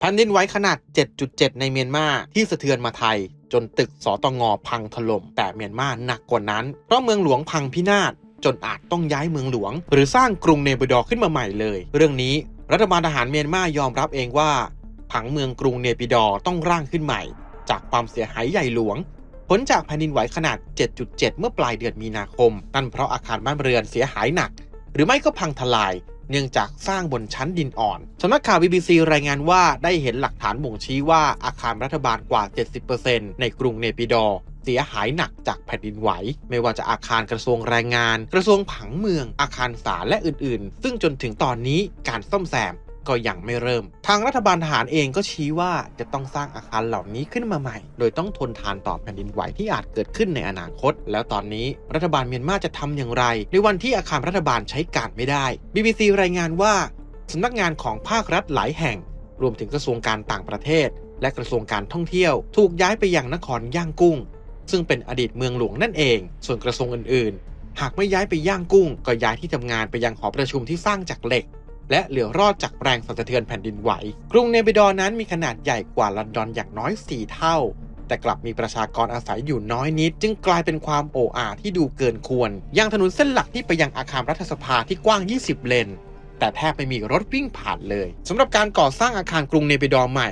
แผ่นดินไหวขนาด 7.7 ในเมียนมาที่สะเทือนมาไทย จนตึกสตงพังถล่ม แต่เมียนมาหนักกว่านั้น เพราะเมืองหลวงพังพินาศจนอาจต้องย้ายเมืองหลวง หรือสร้างกรุงเนปิดอขึ้นมาใหม่เลย เรื่องนี้รัฐบาลทหารเมียนมายอมรับเองว่า ผังเมืองกรุงเนปิดอต้องร่างขึ้นใหม่ จากความเสียหายใหญ่หลวง ผลจากแผ่นดินไหวขนาด 7.7 เมื่อปลายเดือนมีนาคม นั่นเพราะอาคารบ้านเรือนเสียหายหนัก หรือไม่ก็พังทลาย เนื่องจากสร้างบนชั้นดินอ่อนสำนักข่าว BBC รายงานว่าได้เห็นหลักฐานบ่งชี้ว่าอาคารรัฐบาลกว่า 70%ในกรุงเนปิดอร์เสียหายหนักจากแผ่นดินไหว ไม่ว่าจะอาคารกระทรวงแรงงาน กระทรวงผังเมือง อาคารศาลและอื่น ๆ ซึ่งจนถึงตอนนี้การซ่อมแซม ก็ยังไม่เริ่ม ทางรัฐบาลทหารเองก็ชี้ว่าจะต้องสร้างอาคารเหล่านี้ขึ้นมาใหม่ โดยต้องทนทานต่อแผ่นดินไหวที่อาจเกิดขึ้นในอนาคต แล้วตอนนี้รัฐบาลเมียนมาจะทำอย่างไร ในวันที่อาคารรัฐบาลใช้การไม่ได้ BBC รายงานว่าสำนักงานของภาครัฐหลายแห่ง รวมถึงกระทรวงการต่างประเทศ และกระทรวงการท่องเที่ยว ถูกย้ายไปยังนครย่างกุ้ง ซึ่งเป็นอดีตเมืองหลวงนั่นเอง ส่วนกระทรวงอื่น ๆ หากไม่ย้ายไปย่างกุ้ง ก็ย้ายที่ทำงานไปยังหอประชุมที่สร้างจากเหล็ก และเหลือรอดจากแรงสั่นสะเทือนแผ่นดินไหว กรุงเนปิดอร์นั้นมีขนาดใหญ่กว่าลอนดอนอย่างน้อย 4 เท่า แต่กลับมีประชากรอาศัยอยู่น้อยนิด จึงกลายเป็นความโอ้อาที่ดูเกินควรยังถนนเส้นหลักที่ไปยังอาคารรัฐสภาที่กว้าง 20 เลน แต่แทบไม่มีรถวิ่งผ่านเลยสำหรับการก่อสร้างอาคารกรุงเนปิดอร์ใหม่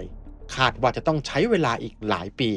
คาดว่าจะต้องใช้เวลาอีกหลายปี